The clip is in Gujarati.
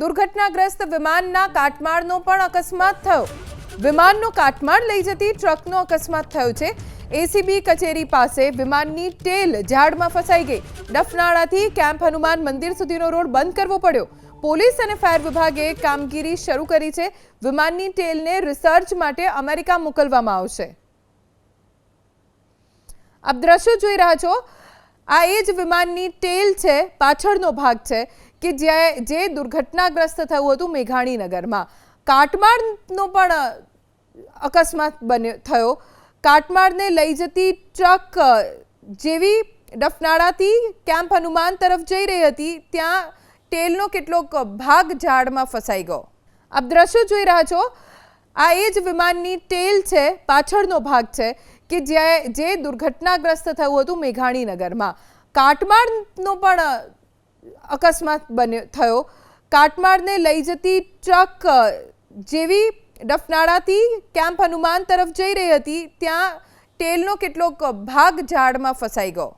દુર્ઘટનાગ્રસ્ત વિમાનના કાટમાળનો પણ અકસ્માત થયો. વિમાનનો કાટમાળ લઈ જતી ટ્રકનો અકસ્માત થયો છે. એસીબી કચેરી પાસે વિમાનની ટેલ ઝાડમાં ફસાઈ ગઈ. ડફનાળાથી કેમ્પ હનુમાન મંદિર સુધીનો રોડ બંધ કરવો પડ્યો. પોલીસ અને ફાયર વિભાગે કામગીરી શરૂ કરી છે. વિમાનની ટેલને રિસર્ચ માટે અમેરિકા મોકલવામાં આવશે. આપ દ્રશ્યો જોઈ રહ્યા છો. આ એ જ વિમાનની ટેલ છે, પાછળનો ભાગ છે. કે જે જે દુર્ઘટનાગ્રસ્ત થયું હતું મેઘાણીનગરમાં. કાટમાળનો પણ અકસ્માત બન્યો, થયો. કાટમાળને લઈ જતી ટ્રક જેવી ડફનાળાથી કેમ્પ હનુમાન તરફ જઈ રહી હતી, ત્યાં ટેલનો કેટલોક ભાગ ઝાડમાં ફસાઈ ગયો. આપ દ્રશ્યો જોઈ રહ્યા છો. આ એ જ વિમાનની ટેલ છે, પાછળનો ભાગ છે, કે જે જે દુર્ઘટનાગ્રસ્ત થયું હતું મેઘાણીનગરમાં. કાટમાળનો પણ અકસ્માત બન્યો, થયો. કાટમાળને લઈ જતી ટ્રક જેવી ડફનાળાથી કેમ્પ હનુમાન તરફ જઈ રહી હતી, ત્યાં તેલનો કેટલોક ભાગ ઝાડમાં ફસાઈ ગયો.